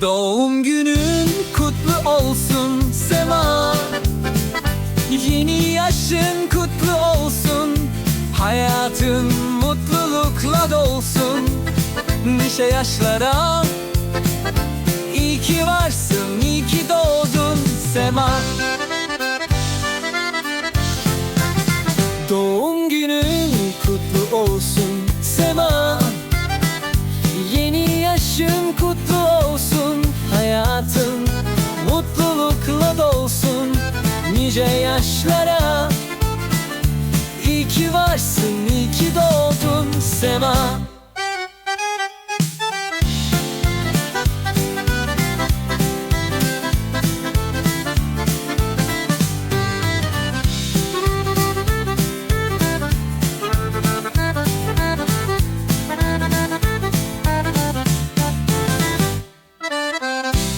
Doğum günün kutlu olsun Sema. Yeni yaşın kutlu olsun. Hayatın mutlulukla dolsun. Nice yaşlara. İyi ki varsın, iyi ki doğdun Sema Nice yaşlara. İyi ki varsın, iyi ki doğdun Sema.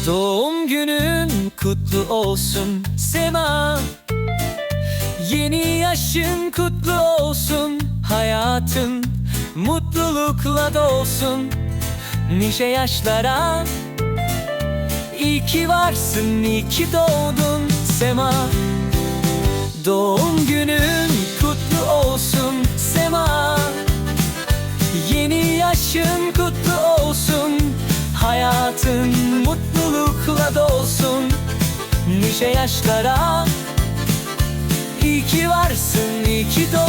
Doğum kutlu olsun Sema. Yeni yaşın kutlu olsun. Hayatın mutlulukla dolsun. Nice yaşlara. İyi ki varsın, iyi ki doğdun Sema. Doğum günün kutlu olsun Sema. Yeni yaşın kutlu olsun. Hayatın mutlulukla dolsun Nice yaşlara. İyi ki varsın, iyi ki doğdun